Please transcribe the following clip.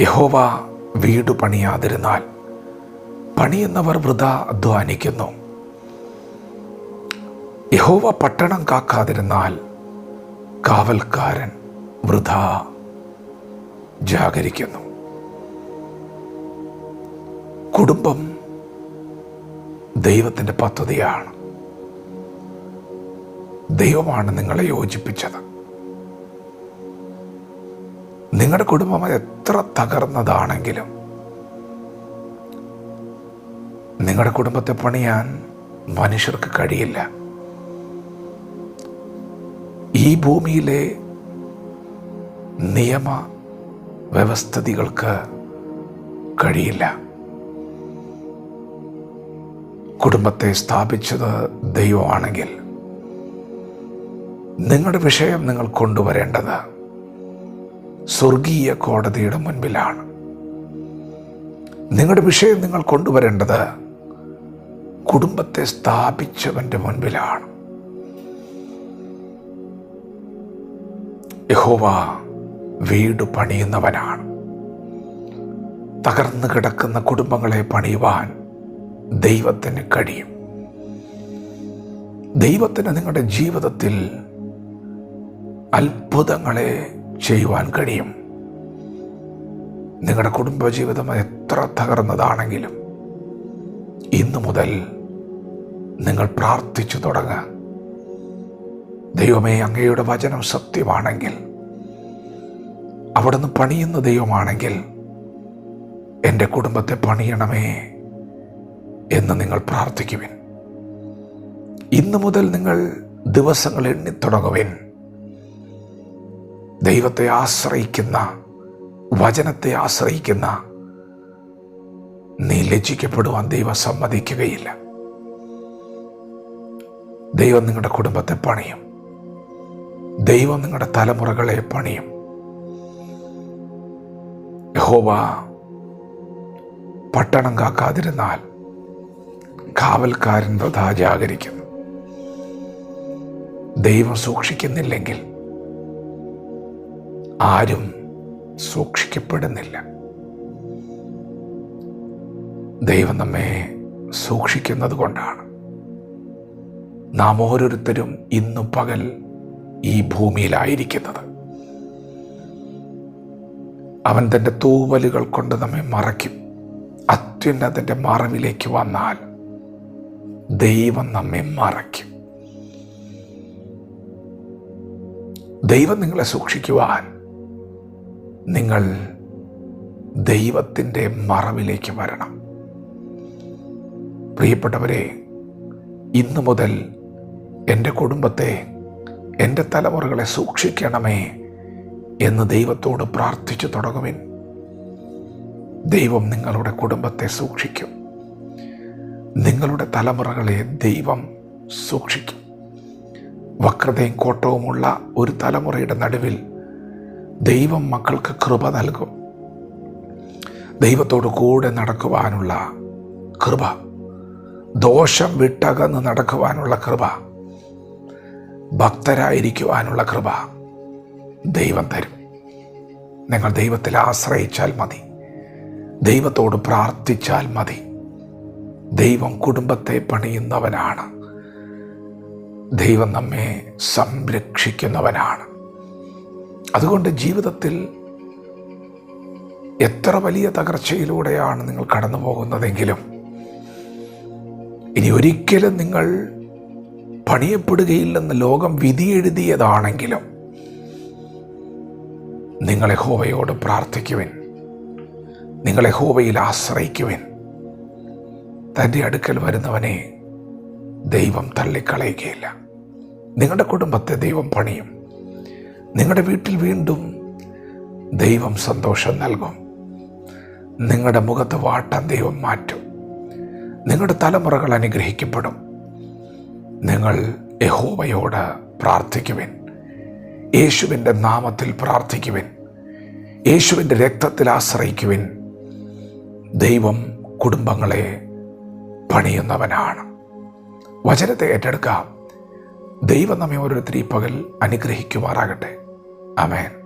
യഹോവ വീട് പണിയാതിരുന്നാൽ പണിയുന്നവർ വൃത അധ്വാനിക്കുന്നു. യഹോവ പട്ടണം കാക്കാതിരുന്നാൽ കാവൽക്കാരൻ വൃഥ ജാഗരിക്കുന്നു. കുടുംബം ദൈവത്തിന്റെ പദ്ധതിയാണ്. ദൈവമാണ് നിങ്ങളെ യോജിപ്പിച്ചത്. നിങ്ങളുടെ കുടുംബം എത്ര തകർന്നതാണെങ്കിലും നിങ്ങളുടെ കുടുംബത്തെ പണിയാൻ മനുഷ്യർക്ക് കഴിയില്ല. ഈ ഭൂമിയിലെ നിയമ വ്യവസ്ഥിതികൾക്ക് കഴിയില്ല. കുടുംബത്തെ സ്ഥാപിച്ചത് ദൈവമാണെങ്കിൽ നിങ്ങളുടെ വിഷയം നിങ്ങൾ കൊണ്ടുവരേണ്ടത് സ്വർഗീയ കോടതിയുടെ മുൻപിലാണ്. നിങ്ങളുടെ വിഷയം നിങ്ങൾ കൊണ്ടുവരേണ്ടത് കുടുംബത്തെ സ്ഥാപിച്ചവന്റെ മുൻപിലാണ്. യഹോവ വീട് പണിയുന്നവനാണ്. തകർന്നു കിടക്കുന്ന കുടുംബങ്ങളെ പണിയുവാൻ ദൈവത്തിന് കഴിയും. ദൈവത്തിന് നിങ്ങളുടെ ജീവിതത്തിൽ അത്ഭുതങ്ങളെ ചെയ്യുവാൻ കഴിയും. നിങ്ങളുടെ കുടുംബജീവിതം എത്ര തകർന്നതാണെങ്കിലും ഇന്നു മുതൽ നിങ്ങൾ പ്രാർത്ഥിച്ചു തുടങ്ങുക. ദൈവമേ അങ്ങയുടെ വചനം സത്യമാണെങ്കിൽ അവിടുന്ന് പണിയുന്ന ദൈവമാണെങ്കിൽ എന്റെ കുടുംബത്തെ പണിയണമേ എന്ന് നിങ്ങൾ പ്രാർത്ഥിക്കുവിൻ. ഇന്നു മുതൽ നിങ്ങൾ ദിവസങ്ങൾ എണ്ണിത്തുടങ്ങുവിൻ ദൈവത്തെ ആശ്രയിക്കുന്ന വചനത്തെ ആശ്രയിക്കുന്ന നീ ലജ്ജിക്കപ്പെടുവാൻ ദൈവം സമ്മതിക്കുകയില്ല. ദൈവം നിങ്ങളുടെ കുടുംബത്തെ പണിയും. ദൈവം നിങ്ങളുടെ തലമുറകളെ പണിയും. യഹോവ പട്ടണം കാക്കാതിരുന്നാൽ കാവൽക്കാരൻ വൃഥാ ജാഗരിക്കുന്നു ദൈവം സൂക്ഷിക്കുന്നില്ലെങ്കിൽ ആരും സൂക്ഷിക്കപ്പെടുന്നില്ല. ദൈവം നമ്മെ സൂക്ഷിക്കുന്നത് കൊണ്ടാണ്. നാം ഓരോരുത്തരും ഇന്നു പകൽ ഈ ഭൂമിയിലായിരിക്കുന്നത്. അവൻ തന്റെ തൂവലുകൾ കൊണ്ട് നമ്മെ മറയ്ക്കും. അത്യുന്നതന്റെ മറവിലേക്ക് വന്നാൽ ദൈവം നമ്മെ മറയ്ക്കും. ദൈവം നിങ്ങളെ സൂക്ഷിക്കുവാൻ നിങ്ങൾ ദൈവത്തിന്റെ മറവിലേക്ക് വരണം. പ്രിയപ്പെട്ടവരെ ഇന്നു മുതൽ എന്റെ കുടുംബത്തെ എന്റെ തലമുറകളെ സൂക്ഷിക്കണമേ എന്ന് ദൈവത്തോട് പ്രാർത്ഥിച്ചു തുടങ്ങുവിൻ. ദൈവം നിങ്ങളുടെ കുടുംബത്തെ സൂക്ഷിക്കും. നിങ്ങളുടെ തലമുറകളെ ദൈവം സൂക്ഷിക്കും. വക്രതയും കോട്ടവുമുള്ള ഒരു തലമുറയുടെ നടുവിൽ ദൈവം മക്കൾക്ക് കൃപ നൽകും. ദൈവത്തോട് കൂടെ നടക്കുവാനുള്ള കൃപ. ദോഷം വിട്ടകന്ന് നടക്കുവാനുള്ള കൃപ. ഭക്തരായിരിക്കുവാനുള്ള കൃപ ദൈവം തരും. നിങ്ങൾ ദൈവത്തിൽ ആശ്രയിച്ചാൽ മതി. ദൈവത്തോട് പ്രാർത്ഥിച്ചാൽ മതി. ദൈവം കുടുംബത്തെ പണിയുന്നവനാണ്. ദൈവം നമ്മെ സംരക്ഷിക്കുന്നവനാണ്. അതുകൊണ്ട് ജീവിതത്തിൽ എത്ര വലിയ തകർച്ചയിലൂടെയാണ് നിങ്ങൾ കടന്നു പോകുന്നതെങ്കിലും ഇനി ഒരിക്കലും നിങ്ങൾ പണിയപ്പെടുകയില്ലെന്ന് ലോകം വിധിയെഴുതിയതാണെങ്കിലും നിങ്ങളെ ഹോവയോട് പ്രാർത്ഥിക്കുവിൻ. നിങ്ങളെ ഹോവയിൽ ആശ്രയിക്കുവിൻ. തന്റെ അടുക്കൽ വരുന്നവനെ ദൈവം തള്ളിക്കളയുകയില്ല. നിങ്ങളുടെ കുടുംബത്തെ ദൈവം പണിയും. നിങ്ങളുടെ വീട്ടിൽ വീണ്ടും ദൈവം സന്തോഷം നൽകും. നിങ്ങളുടെ മുഖത്ത് വാട്ടം ദൈവം മാറ്റും. നിങ്ങളുടെ തലമുറകൾ അനുഗ്രഹിക്കപ്പെടും. നിങ്ങൾ യഹോവയോട് പ്രാർത്ഥിക്കുവിൻ. യേശുവിന്റെ നാമത്തിൽ പ്രാർത്ഥിക്കുവിൻ. യേശുവിന്റെ രക്തത്തിൽ ആശ്രയിക്കുവിൻ. ദൈവം കുടുംബങ്ങളെ പണിയുന്നവനാണ്. വചനത്തെ ഏറ്റെടുക്കാം. ദൈവം നമ്മെ ഓരോരുത്തരും പകൽ അനുഗ്രഹിക്കുമാറാകട്ടെ. Amin.